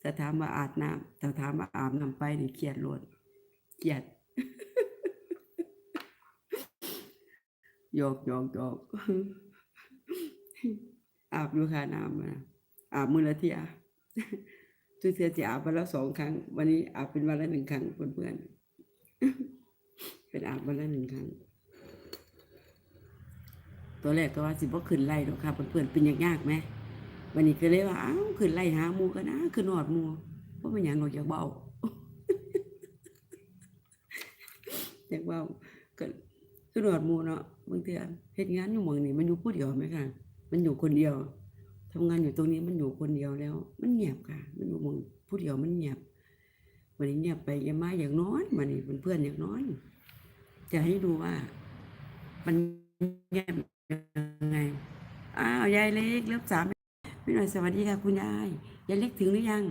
แต่ถามว่าอาบน้ำแต่ถามว่าอาบน้ำไปนี่เครียดโลดเครียดหยอกหยอกหยอกอาบอยู่ค่ะน้ำนะอาบมือละเที่ยทุกเทือจะอาบวันละสองครั้ง วันนี้อาบเป็นวันละหนึ่งครั้งเพื่อนๆเป็นอาบวันละหนึ่งครั้ง ตัวแรกก็ว่าสิบ่ขึ้นไล่หรอกค่ะเพื่อนๆเป็นยากยากไหม วันนี้ก็เลยว่าอ้าวขึ้นไล่หาหมูก็นะขึ้นหอดหมูเพราะมันหยังหรอกอยากเบาอยากเบาก็ขึ้นหอดหมูเนาะบางทีเฮ็ดงานอยู่หมองนี่มันอยู่ผู้เดียวไหมค่ะ มันอยู่คนเดียวทำงานอยู่ตรงนี้มันอยู่คนเดียวแล้ว มันเงียบค่ะ มันอยู่หมองผู้เดียวมันเงียบวันนี้เงียบไปอยามาอย่ากนอนวันนี้เพื่อนอย่ากนอนจะให้ดูว่า มันเงียบยังไงอ้าวยายเล็กเลิฟสาม พี่หน่อยสวัสดีค่ะคุณยายยายเล็กถึงหรือยัง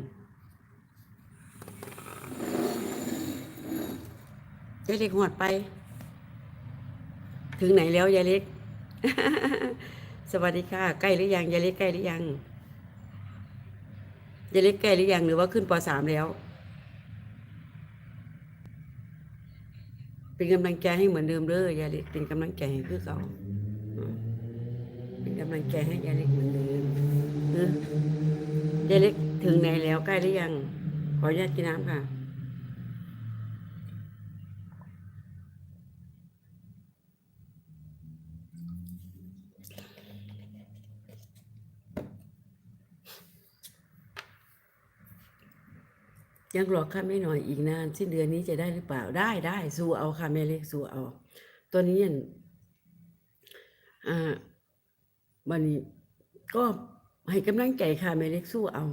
ยายเล็กหอดไป ถึงไหนแล้วยายเล็ก สวัสดีค่ะ ใกล้หรือยังยายเล็กใกล้หรือยังยายเล็กใกล้หรือยังหรือว่าขึ้นปสามแล้ว เป็นกำลังใจให้เหมือนเดิมเด้อยายเล็กเป็นกำลังใจให้คือเก่าเป็นกำลังใจให้ยายเล็กเหมือนเดิม เจเล็กถึงไหนแล้วใกล้หรือยัง ขออนุญาตกินน้ำค่ะยังรอค่ะไม่หน่อยอีกนานสิ้นเดือนนี้จะได้หรือเปล่าได้ได้สู้เอาค่ะแม่เล็กสู้เอา ตัวนี้อันอ่าวันนี้ก็ ให้กำลังใจค่ะแม่เล็กสู้เอา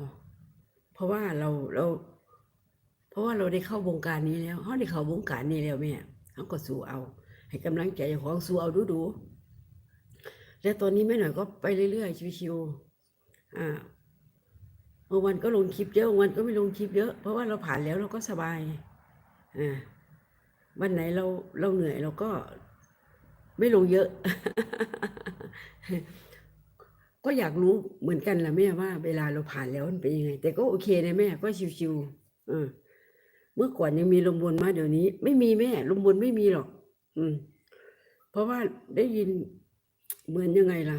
เพราะว่าเราเรา เพราะว่าเราได้เข้าวงการนี้แล้วเขาได้เข้าวงการนี้แล้วแม่เขาก็สู้เอา ให้กำลังใจเจ้าของสู้เอาดูดูๆแล้วตอนนี้แม่หน่อยก็ไปเรื่อยๆชิวๆอ่าบางวันก็ลงคลิปเยอะบางวันก็ไม่ลงคลิปเยอะ เพราะว่าเราผ่านแล้วเราก็สบายอ่าวันไหนเราเราเหนื่อยเราก็ไม่ลงเยอะ ก็อยากรู้เหมือนกันละแม่ว่า เวลาเราผ่านแล้วมันเป็นยังไง แต่ก็โอเคนะแม่ก็ชิวๆอ่าเมื่อก่อนยังมีลมบนมาเดี๋ยวนี้ ไม่มีแม่ลมบนไม่มีหรอก อืม เพราะว่าได้ยินเหมือนยังไงล่ะ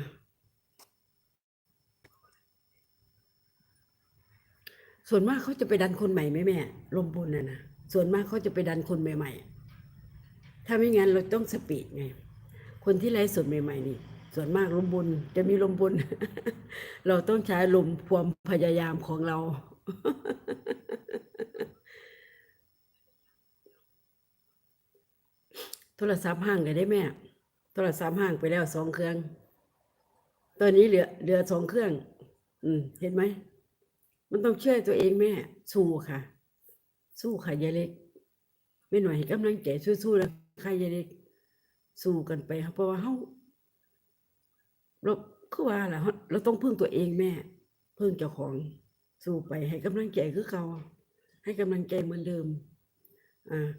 ส่วนมากเขาจะไปดันคนใหม่ไหมแม่ ลมบนน่ะนะส่วนมากเขาจะไปดันคนใหม่ ๆ ถ้าไม่งั้นเราต้องสปีดไง คนที่ไร้สดใหม่ ๆ นี่ ส่วนมากลมบนจะมีลมบน เราต้องใช้ลมความพยายามของเรา โทรศัพท์ห่างเลยได้แม่ โทรศัพท์ห่างไปแล้วสองเครื่อง ตอนนี้เหลือเหลือสองเครื่อง อืม เห็นไหม มันต้องเชื่อตัวเองแม่ สู้ค่ะ สู้ค่ะยายเล็ก ไม่หน่อยให้กำลังใจสู้ๆแล้วค่ะยายเล็ก สู้กันไปเพราะว่าเฮา เราคือว่าล่ะเราเราต้องพึ่งตัวเองแม่ พึ่งเจ้าของสู้ไปให้กำลังใจคือเก่าให้กำลังใจเหมือนเดิม อ่า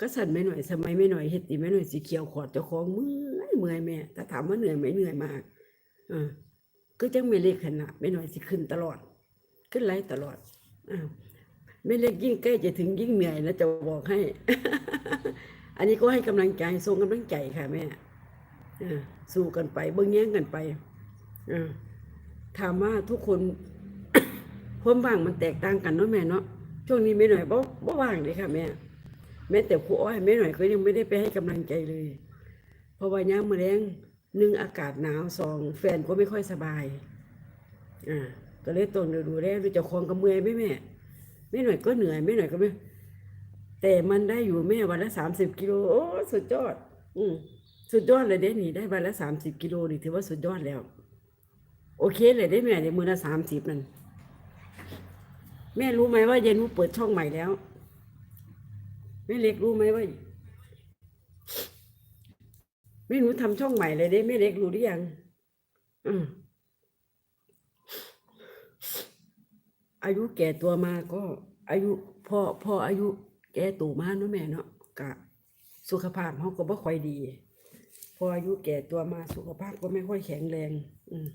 ก็สั่นไม่หน่อยสมัยไม่หน่อยเฮ็ดตีไม่หน่อยสีเขียวขอดเจ้าของเมื่อยเมื่อยแม่ถ้าถามว่าเหนื่อยไหมเหนื่อยมากอ่าก็จังไม่เล็กขนาดไม่หน่อยสิขึ้นตลอด ขึ้นไรตลอดอ้าไม่เล็กยิ่งใกล้จะถึงยิ่งเหนื่อยนะจะบอกให้ อันนี้ก็ให้กำลังใจส่งกำลังใจค่ะแม่ สู้กันไปเบิ้งแย่งกันไปถามว่าทุกคนความว่างมันแตกต่างกันเนาะแม่เนาะช่วงนี้ไม่หน่อยบ่บ่ว่างเลยค่ะแม่แม้แต่ครูอ้อยไม่หน่อยก็ยังไม่ได้ไปให้กำลังใจเลย เพราะว่าย่างมะแรงหนึ่งอากาศหนาวสองแฟนก็ไม่ค่อยสบายอ่าก็เลยต้องดูแลดูจ้าของก็เมื่อยไหมแม่ไม่หน่อยก็เหนื่อยไม่หน่อยก็ไม่แต่มันได้อยู่แม่วันละสามสิบกิโลโอ้สุดยอด อืม สุดยอดเลยเด้นี่ได้วันละสามสิบกิโลนี่ถือว่าสุดยอดแล้ว โอเคเลยได้แม่ในมือละสามสิบนั่นแม่รู้ไหมว่าเย็นมูเปิดช่องใหม่แล้วแม่เล็กรู้ไหมว่าแม่หนูทำช่องใหม่เลยเด้แม่เล็กรู้หรือยังอืมอายุแก่ตัวมาก็ อายุพอพออายุแก่ตัวมาเนาะแม่เนาะกะสุขภาพเขาก็บ่ค่อยดี พออายุแก่ตัวมาสุขภาพก็ไม่ค่อยแข็งแรง อืม